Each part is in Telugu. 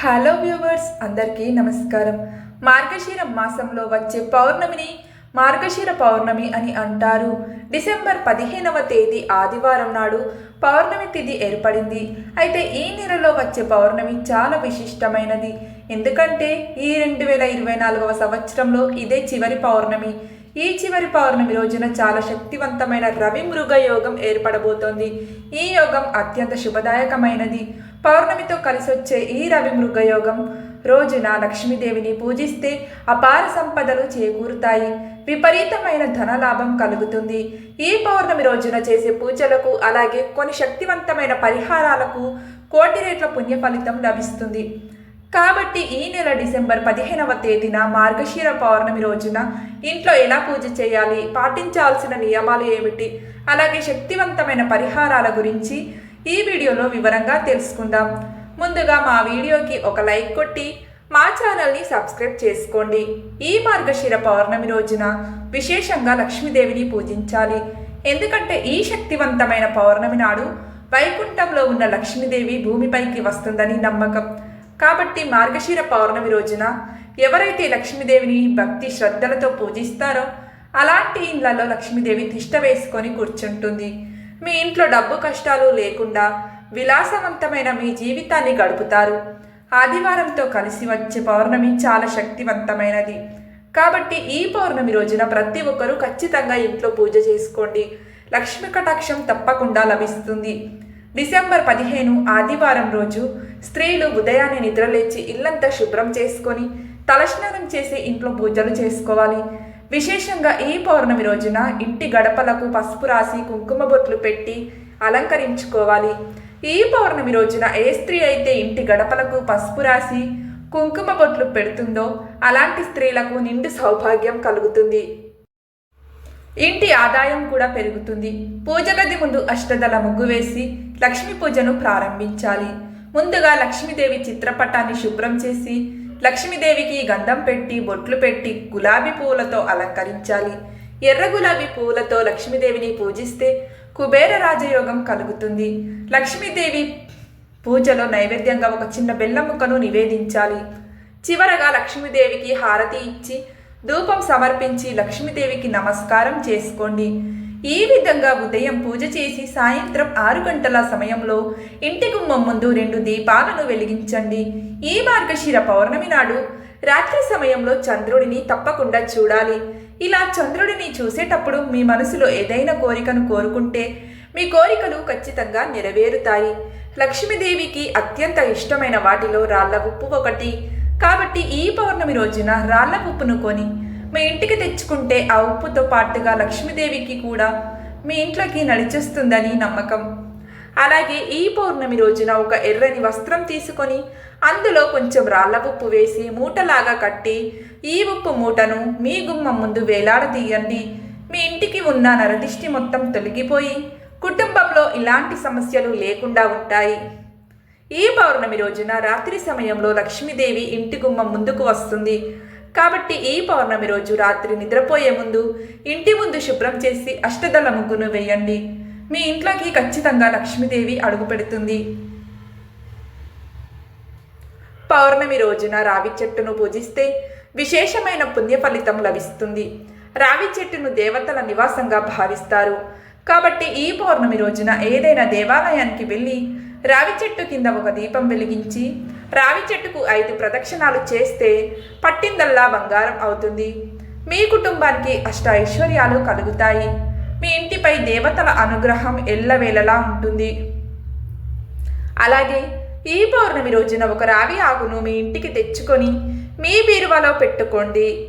హలో వ్యూవర్స్ అందరికీ నమస్కారం. మార్గశీర మాసంలో వచ్చే పౌర్ణమిని మార్గశీర పౌర్ణమి అని అంటారు. డిసెంబర్ పదిహేనవ తేదీ ఆదివారం నాడు పౌర్ణమి తిథి ఏర్పడింది. అయితే ఈ నెలలో వచ్చే పౌర్ణమి చాలా విశిష్టమైనది. ఎందుకంటే ఈ రెండు వేల ఇరవై నాలుగవ సంవత్సరంలో ఇదే చివరి పౌర్ణమి. ఈ చివరి పౌర్ణమి రోజున చాలా శక్తివంతమైన రవి మృగ యోగం ఏర్పడబోతోంది. ఈ యోగం అత్యంత శుభదాయకమైనది. పౌర్ణమితో కలిసొచ్చే ఈ రవి మృగయోగం. రోజున లక్ష్మీదేవిని పూజిస్తే అపార సంపదలు చేకూరుతాయి. విపరీతమైన ధనలాభం కలుగుతుంది. ఈ పౌర్ణమి రోజున చేసే పూజలకు అలాగే కొన్ని శక్తివంతమైన పరిహారాలకు కోటి రేట్ల పుణ్య ఫలితం లభిస్తుంది. కాబట్టి ఈ నెల డిసెంబర్ పదిహేనవ తేదీన మార్గశీర పౌర్ణమి రోజున ఇంట్లో ఎలా పూజ చేయాలి? పాటించాల్సిన నియమాలు ఏమిటి? అలాగే శక్తివంతమైన పరిహారాల గురించి ఈ వీడియోలో వివరంగా తెలుసుకుందాం. ముందుగా మా వీడియోకి ఒక లైక్ కొట్టి మా ఛానల్ని సబ్స్క్రైబ్ చేసుకోండి. ఈ మార్గశిర పౌర్ణమి రోజున విశేషంగా లక్ష్మీదేవిని పూజించాలి. ఎందుకంటే ఈ శక్తివంతమైన పౌర్ణమి నాడు వైకుంఠంలో ఉన్న లక్ష్మీదేవి భూమిపైకి వస్తుందని నమ్మకం. కాబట్టి మార్గశిర పౌర్ణమి రోజున ఎవరైతే లక్ష్మీదేవిని భక్తి శ్రద్ధలతో పూజిస్తారో అలాంటి ఇండ్లలో లక్ష్మీదేవి తిష్ట వేసుకొని కూర్చుంటుంది. మీ ఇంట్లో డబ్బు కష్టాలు లేకుండా విలాసవంతమైన మీ జీవితాన్ని గడుపుతారు. ఆదివారంతో కలిసి వచ్చే పౌర్ణమి చాలా శక్తివంతమైనది. కాబట్టి ఈ పౌర్ణమి రోజున ప్రతి ఒక్కరూ ఖచ్చితంగా ఇంట్లో పూజ చేసుకోండి. లక్ష్మి కటాక్షం తప్పకుండా లభిస్తుంది. డిసెంబర్ పదిహేను ఆదివారం రోజు స్త్రీలు ఉదయాన్నే నిద్రలేచి ఇల్లంతా శుభ్రం చేసుకొని తలస్నానం చేసి ఇంట్లో పూజలు చేసుకోవాలి. విశేషంగా ఈ పౌర్ణమి రోజున ఇంటి గడపలకు పసుపు రాసి కుంకుమ బొట్లు పెట్టి అలంకరించుకోవాలి. ఈ పౌర్ణమి రోజున ఏ స్త్రీ అయితే ఇంటి గడపలకు పసుపు రాసి కుంకుమ బొట్లు పెడుతుందో అలాంటి స్త్రీలకు నిండు సౌభాగ్యం కలుగుతుంది. ఇంటి ఆదాయం కూడా పెరుగుతుంది. పూజ గది ముందు అష్టదళ ముగ్గు వేసి లక్ష్మీ పూజను ప్రారంభించాలి. ముందుగా లక్ష్మీదేవి చిత్రపటాన్ని శుభ్రం చేసి లక్ష్మీదేవికి గంధం పెట్టి బొట్లు పెట్టి గులాబీ పువ్వులతో అలంకరించాలి. ఎర్ర గులాబీ పువ్వులతో లక్ష్మీదేవిని పూజిస్తే కుబేర రాజయోగం కలుగుతుంది. లక్ష్మీదేవి పూజలో నైవేద్యంగా ఒక చిన్న బెల్లం ముక్కను నివేదించాలి. చివరగా లక్ష్మీదేవికి హారతి ఇచ్చి ధూపం సమర్పించి లక్ష్మీదేవికి నమస్కారం చేసుకోండి. ఈ విధంగా ఉదయం పూజ చేసి సాయంత్రం ఆరు గంటల సమయంలో ఇంటి గుమ్మం ముందు రెండు దీపాలను వెలిగించండి. ఈ మార్గశిర పౌర్ణమి నాడు రాత్రి సమయంలో చంద్రుడిని తప్పకుండా చూడాలి. ఇలా చంద్రుడిని చూసేటప్పుడు మీ మనసులో ఏదైనా కోరికను కోరుకుంటే మీ కోరికలు ఖచ్చితంగా నెరవేరుతాయి. లక్ష్మీదేవికి అత్యంత ఇష్టమైన వాటిలో రాళ్ళ ఉప్పు ఒకటి. కాబట్టి ఈ పౌర్ణమి రోజున రాళ్ళ ఉప్పును కొని మీ ఇంటికి తెచ్చుకుంటే ఆ ఉప్పుతో పాటుగా లక్ష్మీదేవికి కూడా మీ ఇంట్లోకి నడిచేస్తుందని నమ్మకం. అలాగే ఈ పౌర్ణమి రోజున ఒక ఎర్రని వస్త్రం తీసుకొని అందులో కొంచెం రాళ్ళ ఉప్పు వేసి మూటలాగా కట్టి ఈ ఉప్పు మూటను మీ గుమ్మం ముందు వేలాడదీయండి. మీ ఇంటికి ఉన్న నరదిష్టి మొత్తం తొలగిపోయి కుటుంబంలో ఇలాంటి సమస్యలు లేకుండా ఉంటాయి. ఈ పౌర్ణమి రోజున రాత్రి సమయంలో లక్ష్మీదేవి ఇంటి గుమ్మం ముందుకు వస్తుంది. కాబట్టి ఈ పౌర్ణమి రోజు రాత్రి నిద్రపోయే ముందు ఇంటి ముందు శుభ్రం చేసి అష్టదళ ముగ్గును వేయండి. మీ ఇంట్లోకి ఖచ్చితంగా లక్ష్మీదేవి అడుగు పెడుతుంది. పౌర్ణమి రోజున రావి చెట్టును పూజిస్తే విశేషమైన పుణ్య ఫలితం లభిస్తుంది. రావి చెట్టును దేవతల నివాసంగా భావిస్తారు. కాబట్టి ఈ పౌర్ణమి రోజున ఏదైనా దేవాలయానికి వెళ్ళి రావి చెట్టు కింద ఒక దీపం వెలిగించి రావి చెట్టుకు ఐదు ప్రదక్షిణాలు చేస్తే పట్టిందల్లా బంగారం అవుతుంది. మీ కుటుంబానికి అష్ట ఐశ్వర్యాలు కలుగుతాయి. మీ ఇంటిపై దేవతల అనుగ్రహం ఎల్లవేళలా ఉంటుంది. అలాగే ఈ పౌర్ణమి రోజున ఒక రావి ఆకును మీ ఇంటికి తెచ్చుకొని మీ బీరువాలో పెట్టుకోండి.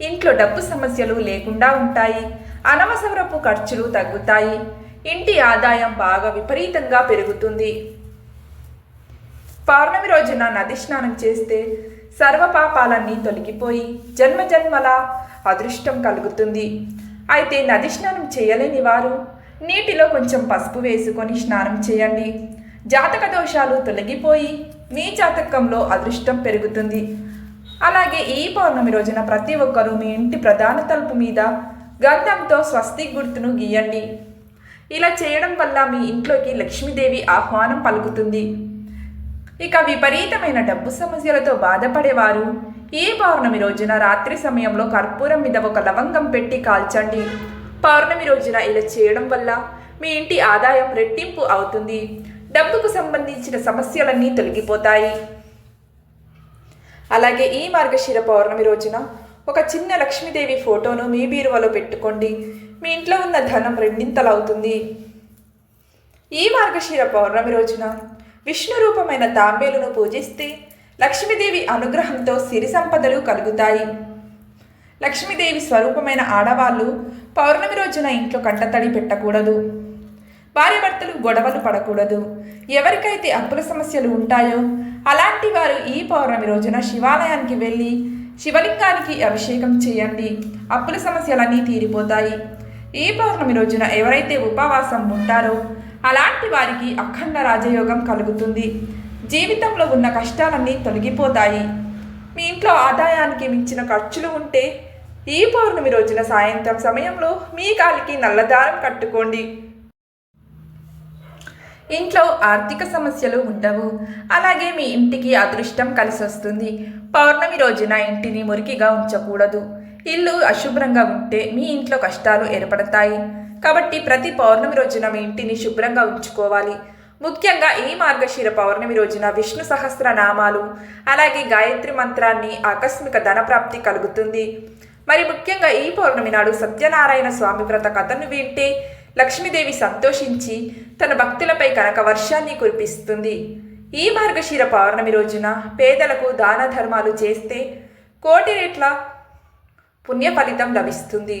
ఇంట్లో డబ్బు సమస్యలు లేకుండా ఉంటాయి. అనవసరపు ఖర్చులు తగ్గుతాయి. ఇంటి ఆదాయం బాగా విపరీతంగా పెరుగుతుంది. పౌర్ణమి రోజున నది స్నానం చేస్తే సర్వపాపాలన్నీ తొలగిపోయి జన్మ జన్మల అదృష్టం కలుగుతుంది. అయితే నది స్నానం చేయలేని వారు నీటిలో కొంచెం పసుపు వేసుకొని స్నానం చేయండి. జాతక దోషాలు తొలగిపోయి మీ జాతకంలో అదృష్టం పెరుగుతుంది. అలాగే ఈ పౌర్ణమి రోజున ప్రతి ఒక్కరూ మీ ఇంటి ప్రధాన తలుపు మీద గంధంతో స్వస్తి గుర్తును గీయండి. ఇలా చేయడం వల్ల మీ ఇంట్లోకి లక్ష్మీదేవి ఆహ్వానం పలుకుతుంది. ఇక విపరీతమైన డబ్బు సమస్యలతో బాధపడేవారు. ఈ పౌర్ణమి రోజున రాత్రి సమయంలో కర్పూరం మీద ఒక లవంగం పెట్టి కాల్చండి. పౌర్ణమి రోజున ఇలా చేయడం వల్ల మీ ఇంటి ఆదాయం రెట్టింపు అవుతుంది. డబ్బుకు సంబంధించిన సమస్యలన్నీ తొలగిపోతాయి. అలాగే ఈ మార్గశిర పౌర్ణమి రోజున ఒక చిన్న లక్ష్మీదేవి ఫోటోను మీ బీరువాలో పెట్టుకోండి. మీ ఇంట్లో ఉన్న ధనం రెండింతలవుతుంది. ఈ మార్గశిర పౌర్ణమి రోజున విష్ణు రూపమైన తాంబేలును పూజిస్తే లక్ష్మీదేవి అనుగ్రహంతో సిరి సంపదలు కలుగుతాయి. లక్ష్మీదేవి స్వరూపమైన ఆడవాళ్ళు పౌర్ణమి రోజున ఇంట్లో కంటతడి పెట్టకూడదు. భార్యాభర్తలు గొడవలు పడకూడదు. ఎవరికైతే అప్పుల సమస్యలు ఉంటాయో అలాంటి వారు ఈ పౌర్ణమి రోజున శివాలయానికి వెళ్ళి శివలింగానికి అభిషేకం చేయండి. అప్పుల సమస్యలన్నీ తీరిపోతాయి. ఈ పౌర్ణమి రోజున ఎవరైతే ఉపవాసం ఉంటారో అలాంటి వారికి అఖండ రాజయోగం కలుగుతుంది. జీవితంలో ఉన్న కష్టాలన్నీ తొలగిపోతాయి. మీ ఇంట్లో ఆదాయానికి మించిన ఖర్చులు ఉంటే ఈ పౌర్ణమి రోజున సాయంత్రం సమయంలో మీ కాలికి నల్లదారం కట్టుకోండి. ఇంట్లో ఆర్థిక సమస్యలు ఉండవు. అలాగే మీ ఇంటికి అదృష్టం కలిసి వస్తుంది పౌర్ణమి రోజున ఇంటిని మురికిగా ఉంచకూడదు. ఇల్లు అశుభ్రంగా ఉంటే మీ ఇంట్లో కష్టాలు ఏర్పడతాయి. కాబట్టి ప్రతి పౌర్ణమి రోజున మీ ఇంటిని శుభ్రంగా ఉంచుకోవాలి. ముఖ్యంగా ఈ మార్గశీర పౌర్ణమి రోజున విష్ణు సహస్ర నామాలు అలాగే గాయత్రి మంత్రాన్ని ఆకస్మిక ధనప్రాప్తి కలుగుతుంది. మరి ముఖ్యంగా ఈ పౌర్ణమి నాడు సత్యనారాయణ స్వామి వ్రత కథను వింటే లక్ష్మీదేవి సంతోషించి తన భక్తులపై కనక వర్షాన్ని కురిపిస్తుంది. ఈ మార్గశీర పౌర్ణమి రోజున పేదలకు దాన ధర్మాలు చేస్తే కోటి రెట్ల పుణ్య ఫలితం లభిస్తుంది.